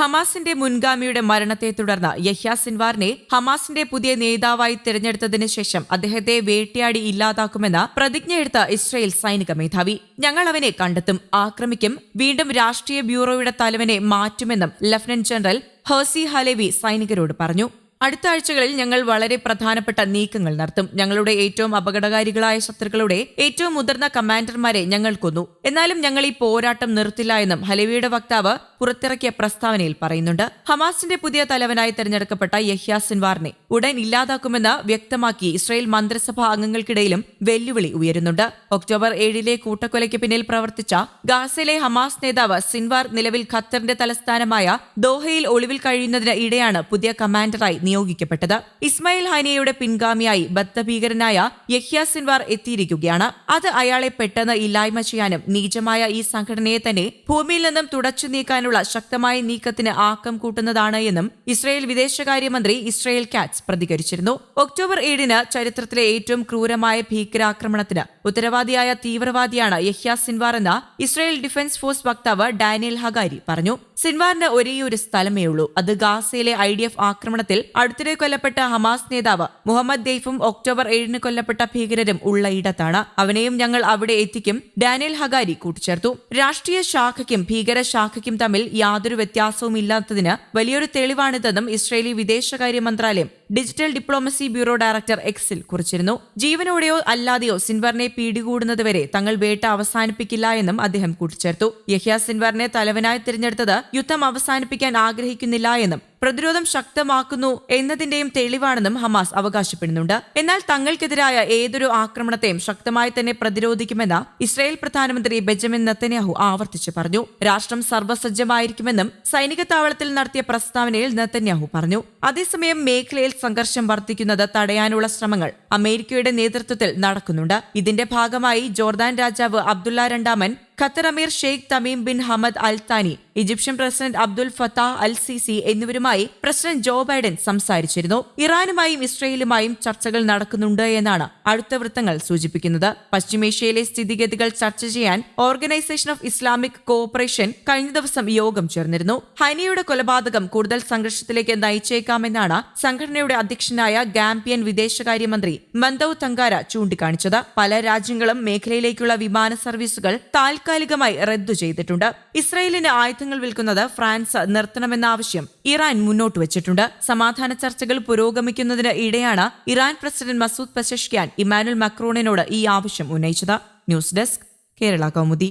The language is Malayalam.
ഹമാസിന്റെ മുൻഗാമിയുടെ മരണത്തെ തുടർന്ന് യഹ്യ സിൻവാറിനെ ഹമാസിന്റെ പുതിയ നേതാവായി തിരഞ്ഞെടുത്തതിനു ശേഷം അദ്ദേഹത്തെ വേട്ടയാടി ഇല്ലാതാക്കുമെന്ന് പ്രതിജ്ഞയെടുത്ത ഇസ്രയേൽ സൈനിക മേധാവി. ഞങ്ങൾ അവനെ കണ്ടെത്തും ആക്രമിക്കും വീണ്ടും രാഷ്ട്രീയ ബ്യൂറോയുടെ തലവനെ മാറ്റുമെന്നും ലഫ്റ്റനന്റ് ജനറൽ ഹേസി ഹലേവി സൈനികരോട് പറഞ്ഞു. അടുത്ത ആഴ്ചകളിൽ ഞങ്ങൾ വളരെ പ്രധാനപ്പെട്ട നീക്കങ്ങൾ നടത്തും. ഞങ്ങളുടെ ഏറ്റവും അപകടകാരികളായ ശത്രുക്കളുടെ ഏറ്റവും മുതിർന്ന കമാൻഡർമാരെ ഞങ്ങൾ കൊന്നു. എന്നാലും ഞങ്ങൾ ഈ പോരാട്ടം നിർത്തില്ല എന്നും ഹലവിയുടെ വക്താവ് പുറത്തിറക്കിയ പ്രസ്താവനയിൽ പറയുന്നുണ്ട്. ഹമാസിന്റെ പുതിയ തലവനായി തെരഞ്ഞെടുക്കപ്പെട്ട യഹ്യ സിൻവാറിനെ ഉടൻ ഇല്ലാതാക്കുമെന്ന് വ്യക്തമാക്കി ഇസ്രായേൽ മന്ത്രിസഭാ അംഗങ്ങൾക്കിടയിലും വെല്ലുവിളി ഉയരുന്നുണ്ട്. ഒക്ടോബർ ഏഴിലെ കൂട്ടക്കൊലയ്ക്ക് പിന്നിൽ പ്രവർത്തിച്ച ഗാസയിലെ ഹമാസ് നേതാവ് സിൻവാർ നിലവിൽ ഖത്തറിന്റെ തലസ്ഥാനമായ ദോഹയിൽ ഒളിവിൽ കഴിയുന്നതിന് ഇടെയാണ് പുതിയ കമാൻഡറായി നിയോഗിക്കപ്പെട്ടത്. ഇസ്മായിൽ ഹാനിയയുടെ പിൻഗാമിയായി ബദ്ധഭീകരനായ യഹ്യ സിൻവാർ എത്തിയിരിക്കുകയാണ്. അത് അയാളെ പെട്ടെന്ന് ഇല്ലായ്മ ചെയ്യാനും നീചമായ ഈ സംഘടനയെ തന്നെ ഭൂമിയിൽ നിന്നും തുടച്ചു നീക്കാനുള്ള ശക്തമായ നീക്കത്തിന് ആക്കം കൂട്ടുന്നതാണ് എന്നും ഇസ്രയേൽ വിദേശകാര്യമന്ത്രി ഇസ്രയേൽ കാറ്റ്സ് പ്രതികരിച്ചിരുന്നു. ഒക്ടോബർ ഏഴിന് ചരിത്രത്തിലെ ഏറ്റവും ക്രൂരമായ ഭീകരാക്രമണത്തിന് ഉത്തരവാദിയായ തീവ്രവാദിയാണ് യഹ്യ സിൻവാർ എന്ന ഇസ്രയേൽ ഡിഫൻസ് ഫോഴ്സ് വക്താവ് ഡാനിയൽ ഹഗാരി പറഞ്ഞു. സിൻവാറിന് ഒരേയൊരു സ്ഥലമേ ഉള്ളൂ അത് ഗാസയിലെ ഐ ആക്രമണത്തിൽ അടുത്തിടെ കൊല്ലപ്പെട്ട ഹമാസ് നേതാവ് മുഹമ്മദ് ദെയ്ഫും ഒക്ടോബർ ഏഴിന് കൊല്ലപ്പെട്ട ഭീകരരും ഉള്ള ഇടത്താണ്. അവനെയും ഞങ്ങൾ അവിടെ എത്തിക്കും ഡാനിയൽ ഹഗാരി കൂട്ടിച്ചേർത്തു. രാഷ്ട്രീയ ശാഖയ്ക്കും ഭീകര ശാഖയ്ക്കും തമ്മിൽ യാതൊരു വ്യത്യാസവും ഇല്ലാത്തതിന് വലിയൊരു തെളിവാണിതെന്നും ഇസ്രയേലി വിദേശകാര്യ മന്ത്രാലയം ഡിജിറ്റൽ ഡിപ്ലോമസി ബ്യൂറോ ഡയറക്ടർ എക്സിൽ കുറിച്ചിരുന്നു. ജീവനോടെയോ അല്ലാതെയോ സിൻവറിനെ പിടികൂടുന്നതുവരെ തങ്ങൾ വേട്ട അവസാനിപ്പിക്കില്ല എന്നും അദ്ദേഹം കൂട്ടിച്ചേർത്തു. യഹ്യ സിൻവറിനെ തലവനായി തിരഞ്ഞെടുത്തത് യുദ്ധം അവസാനിപ്പിക്കാൻ ആഗ്രഹിക്കുന്നില്ല എന്നും പ്രതിരോധം ശക്തമാക്കുന്നു എന്നതിന്റെയും തെളിവാണെന്നും ഹമാസ് അവകാശപ്പെടുന്നുണ്ട്. എന്നാൽ തങ്ങൾക്കെതിരായ ഏതൊരു ആക്രമണത്തെയും ശക്തമായി തന്നെ പ്രതിരോധിക്കുമെന്ന് ഇസ്രായേൽ പ്രധാനമന്ത്രി ബെഞ്ചമിൻ നെത്തന്യാഹു ആവർത്തിച്ചു പറഞ്ഞു. രാഷ്ട്രം സർവസജ്ജമായിരിക്കുമെന്നും സൈനിക താവളത്തിൽ നടത്തിയ പ്രസ്താവനയിൽ നെത്തന്യാഹു പറഞ്ഞു. അതേസമയം മേഖലയിൽ സംഘർഷം വർദ്ധിക്കുന്നത് തടയാനുള്ള ശ്രമങ്ങൾ അമേരിക്കയുടെ നേതൃത്വത്തിൽ നടക്കുന്നുണ്ട്. ഇതിന്റെ ഭാഗമായി ജോർദാൻ രാജാവ് അബ്ദുള്ള രണ്ടാമൻ Qatar emir sheikh Tamim bin Hamad al Thani Egyptian president Abdul Fattah al Sisi എന്നിവരുമായി പ്രസിഡന്റ് ജോ ബൈഡൻ സംസാരിച്ചിരുന്നു. ഇറാനുമായും ഇസ്രയേലുമായും ചർച്ചകൾ നടക്കുന്നുണ്ട് എന്നാണ് അടുത്ത വൃത്തങ്ങൾ സൂചിപ്പിക്കുന്നത്. പശ്ചിമേഷ്യയിലെ സ്ഥിതിഗതികൾ ചർച്ച ചെയ്യാൻ ഓർഗനൈസേഷൻ ഓഫ് ഇസ്ലാമിക് കോഓപ്പറേഷൻ കഴിഞ്ഞ ദിവസം യോഗം ചേർന്നിരുന്നു. ഹനിയുടെ കൊലപാതകം കൂടുതൽ സംഘർഷത്തിലേക്ക് നയിച്ചേക്കാമെന്നാണ് സംഘടനയുടെ അധ്യക്ഷനായ ഗാംബിയൻ വിദേശകാര്യമന്ത്രി മന്ദവ് തങ്കാര ചൂണ്ടിക്കാണിച്ചത്. പല രാജ്യങ്ങളും മേഖലയിലേക്കുള്ള വിമാന സർവീസുകൾ താൽക്കാലികമായി റദ്ദു ചെയ്തിട്ടുണ്ട്. ഇസ്രയേലിന് ആയുധങ്ങൾ വിൽക്കുന്നത് ഫ്രാൻസ് നിർത്തണമെന്ന ആവശ്യം ഇറാൻ മുന്നോട്ട് വെച്ചിട്ടുണ്ട്. സമാധാന ചർച്ചകൾ പുരോഗമിക്കുന്നതിന് ഇടെയാണ് Iran president Masoud Pezeshkian Emmanuel മക്രോണിനോട് ഈ ആവശ്യം ഉന്നയിച്ചത്. News desk Kerala Kaumudi.